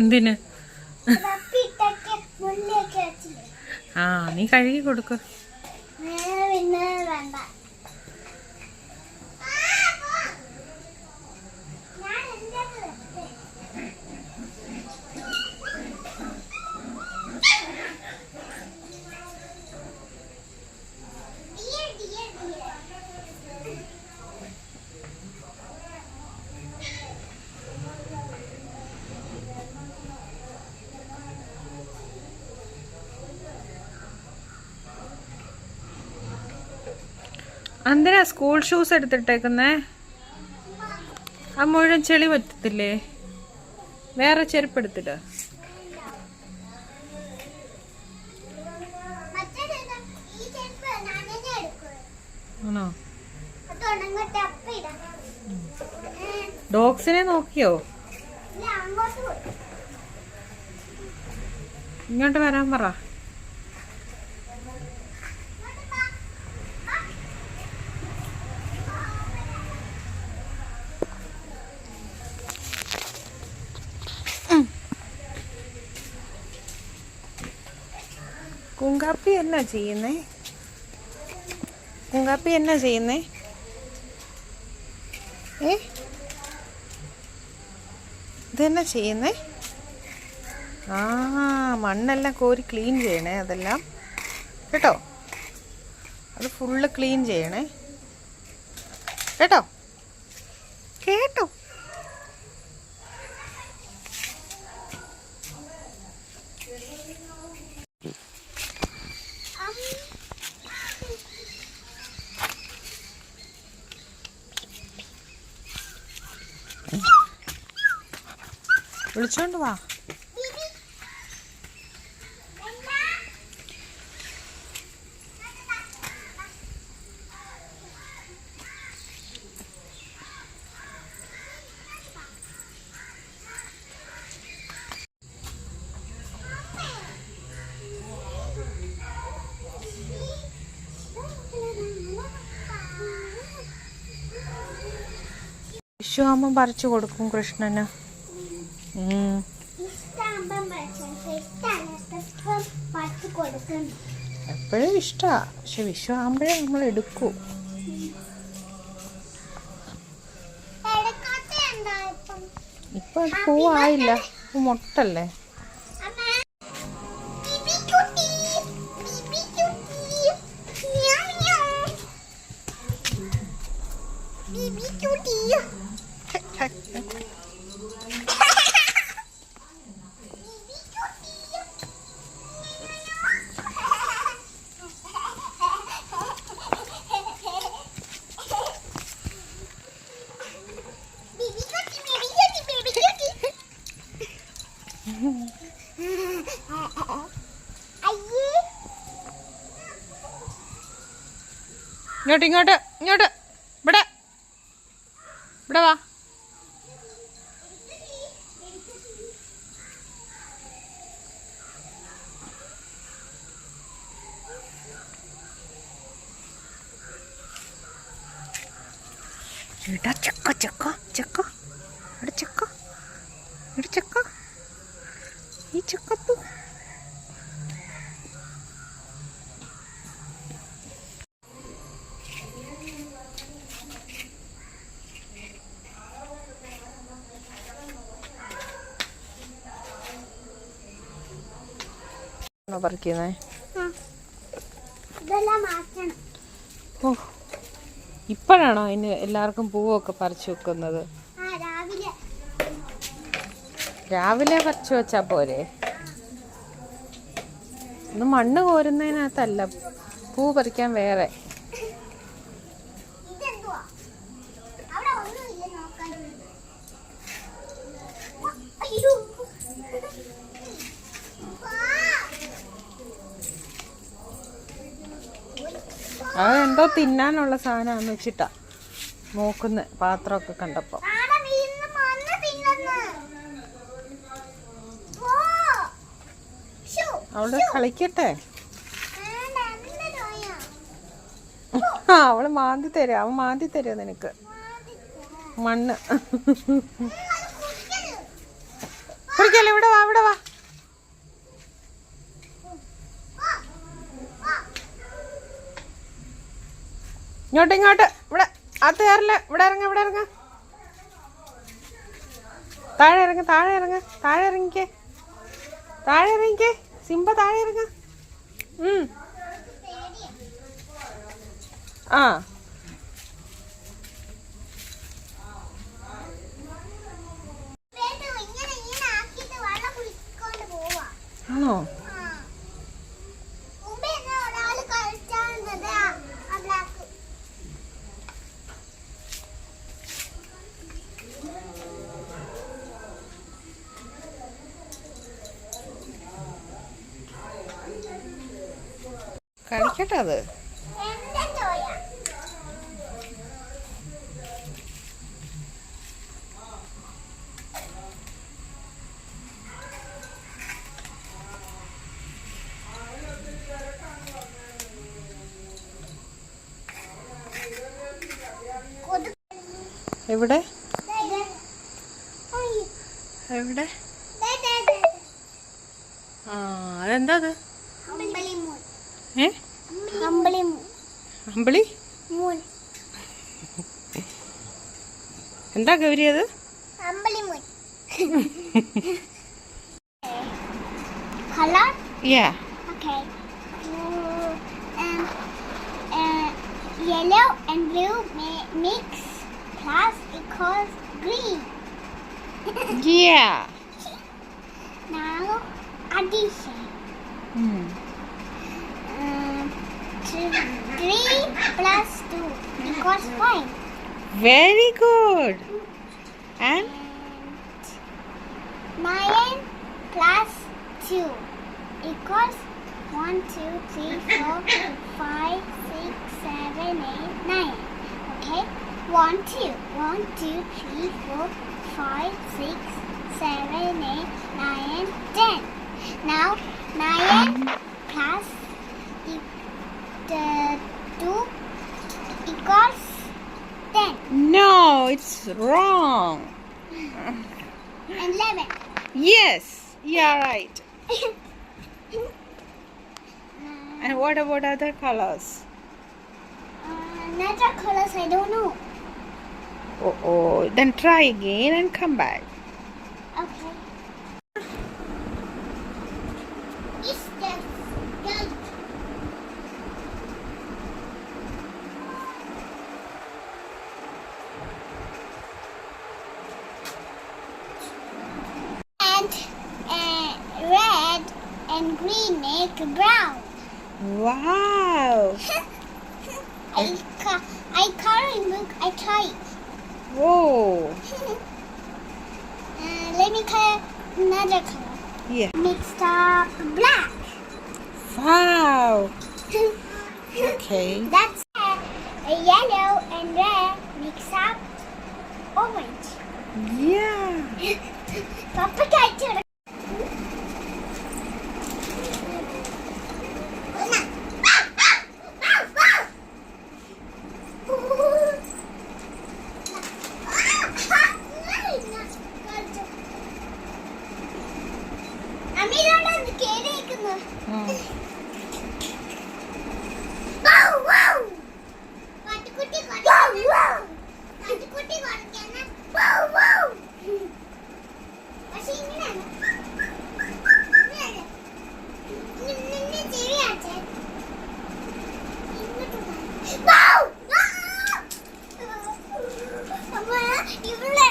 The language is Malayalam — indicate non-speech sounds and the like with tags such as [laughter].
എന്തിന്? ആ നീ കഴുകി കൊടുക്ക്. എന്തിനാ സ്കൂൾ ഷൂസ് എടുത്തിട്ടേക്കുന്നേ? ആ മുഴുവൻ ചെളി പറ്റത്തില്ലേ? വേറെ ചെരുപ്പ് എടുത്തിട്ട്. ആണോ. ഡോഗ്സിനെ നോക്കിയോ. ഇങ്ങോട്ട് വരാൻ പറ. കുങ്കാപ്പി എന്നാ ചെയ്യുന്നേ? പൂങ്കാപ്പി എന്നാ ചെയ്യുന്നേ? ഏ? ഇതെന്നാ ചെയ്യുന്നേ? ആ മണ്ണെല്ലാം കോരി ക്ലീൻ ചെയ്യണേ അതെല്ലാം. കേട്ടോ? അത് ഫുള്ള് ക്ലീൻ ചെയ്യണേ. കേട്ടോ? കേട്ടോ? വിളിച്ചോണ്ട് വാ? വിശ്വാമം പറിച്ചു കൊടുക്കും കൃഷ്ണന് എപ്പോഴും ഇഷ്ടാ പക്ഷെ വിഷു ആകുമ്പോഴേ നമ്മൾ എടുക്കൂ ഇപ്പം? പൂവായില്ല മുട്ടല്ലേ. ബിബി കുട്ടി. മ്യാവ് മ്യാവ്. ബിബി കുട്ടി. ബിബി കുട്ടി. ബിബി കുട്ടി, ബിബി കുട്ടി, ബിബി കുട്ടി. അയ്യേ ഇങ്ങോട്ട് ഇങ്ങോട്ട് ഇങ്ങോട്ട്. ഇവിടെ. ഇവിടെ വാ. എടാ ചക്ക ചക്ക ചക്ക. ഇവിടെ ചക്ക. ഇവിടെ ചക്ക. ഈ ചക്കപ്പൂ. പറിക്കുന്നേ ഓ. ഇപ്പോഴാണോ അതിന് എല്ലാവർക്കും പൂവൊക്കെ പറിച്ചു വെക്കുന്നത്? രാവിലെ. പറിച്ചു വെച്ചാ പോരെ? ഇത് മണ്ണ് കോരുന്നതിനകത്തല്ല. പൂ പറിക്കാൻ വേറെ. അതെന്തോ തിന്നാനുള്ള സാധനം വെച്ചിട്ടാ. നോക്കുന്ന പാത്രമൊക്കെ കണ്ടപ്പോ. ആടെ വീഴുന്ന മണ്ണ് തിന്നുന്നു. പോ. ശ്ശോ. അവൾ കളിക്കട്ടെ? അവൾ മാന്തി തരും. അവൻ മാന്തി തരാ നിനക്ക്. മണ്ണ് അത് കുടിക്കരുത്. ഇങ്ങോട്ട് ഇങ്ങോട്ട്. ഇവിടെ അകത്ത് കയറില്ല. ഇവിടെ ഇറങ്ങ ഇവിടെ ഇറങ്ങ. താഴെ ഇറങ്ങ താഴെ ഇറങ്ങ. താഴെ ഇറങ്ങിക്കേ. താഴെ ഇറങ്ങിക്കേ. സിംബ താഴെ ഇറങ്ങ. ആ. ആണോ ആ. മുമ്പേ എന്നെ ഒരാൾ കളിച്ചായിരുന്നത് ആ ആ ബ്ലാക്ക് കളിക്കട്ടെ അത് എവിടെ. എവിടെ. ആ അതെന്താ അത്? ഏ അമ്പിളി അമ്പിളി എന്താ ഗൗരി അത് Color? Yeah. Okay. Mm, um, uh, yellow and blue mix plus equals green. yeah. Now addition. Mm. 3 plus 2 equals 5. Very good. And? and 9 plus 2 equals 1, 2, 3, 4, 5, 6, 7, 8, 9. Okay? 1, 2. 1, 2, 3, 4, 5, 6, 7, 8, 9, 10. Now, 9 plus uh, 2 equals 10. No, it's wrong. 11. Yes, you are [laughs] right. and what about other colors? Another uh, colors, I don't know. Oh, oh, then try again and come back. Okay. egg brown. Wow. [laughs] I, ca- I coloring book I try it. Whoa. [laughs] uh, let me color another color. Yeah. Mixed up black. Wow. [laughs] okay. That's uh, a yellow and red mix up orange. Yeah. Papa, can I do